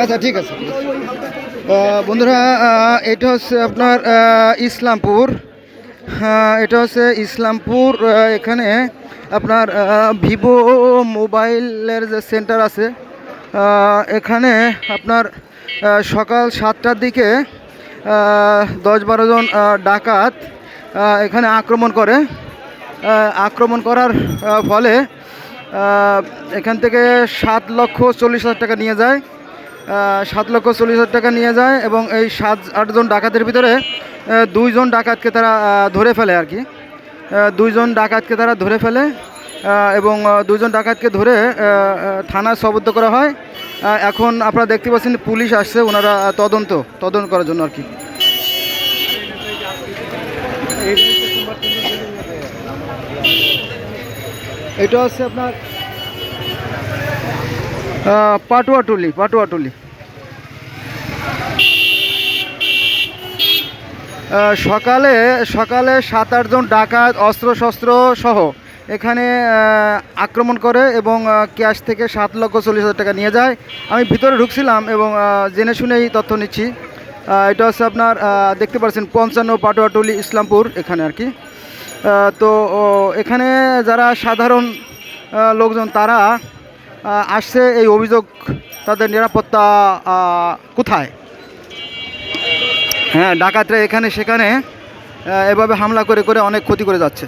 আচ্ছা ঠিক আছে। আহ, বন্ধুরা আহ, এটা হচ্ছে আপনার আহ, ইসলামপুর। হ্যাঁ, এটা হচ্ছে ইসলামপুর আহ, এখানে আপনার ভিভো মোবাইলের যে সেন্টার আছে এখানে আপনার সকাল সাতটার দিকে দশ বারো জন ডাকাত এখানে আক্রমণ করে। আক্রমণ করার ফলে এখান থেকে সাত লক্ষ চল্লিশ হাজার টাকা নিয়ে যায়। সাত লক্ষ চল্লিশ হাজার টাকা নিয়ে যায় এবং এই সাত আটজন ডাকাতের ভিতরে দুইজন ডাকাতকে তারা ধরে ফেলে আর কি। দুইজন ডাকাতকে তারা ধরে ফেলে এবং আহ, দুইজন ডাকাতকে ধরে থানায় সবদ্ধ করা হয়। এখন আপনারা দেখতে পাচ্ছেন পুলিশ আসছে ওনারা তদন্ত তদন্ত করার জন্য আর কি। এটা হচ্ছে আপনার পাটুয়াটুলি পাটুয়াটুলি। সকালে সকালে সাত আটজন ডাকাত অস্ত্র শস্ত্র সহ এখানে আক্রমণ করে এবং ক্যাশ থেকে সাত লক্ষ চল্লিশ হাজার টাকা নিয়ে যায়। আমি ভিতরে ঢুকছিলাম এবং জেনে শুনেই তথ্য নিচ্ছি। এটা হচ্ছে আপনার দেখতে পাচ্ছেন পঞ্চান্ন পাটুয়াটুলি ইসলামপুর এখানে আর কি। তো এখানে যারা সাধারণ লোকজন তারা আসছে এই অভিযোগ তাদের নিরাপত্তা কোথায়? হ্যাঁ ডাকাতরা এখানে সেখানে এভাবে হামলা করে করে অনেক ক্ষতি করে যাচ্ছে।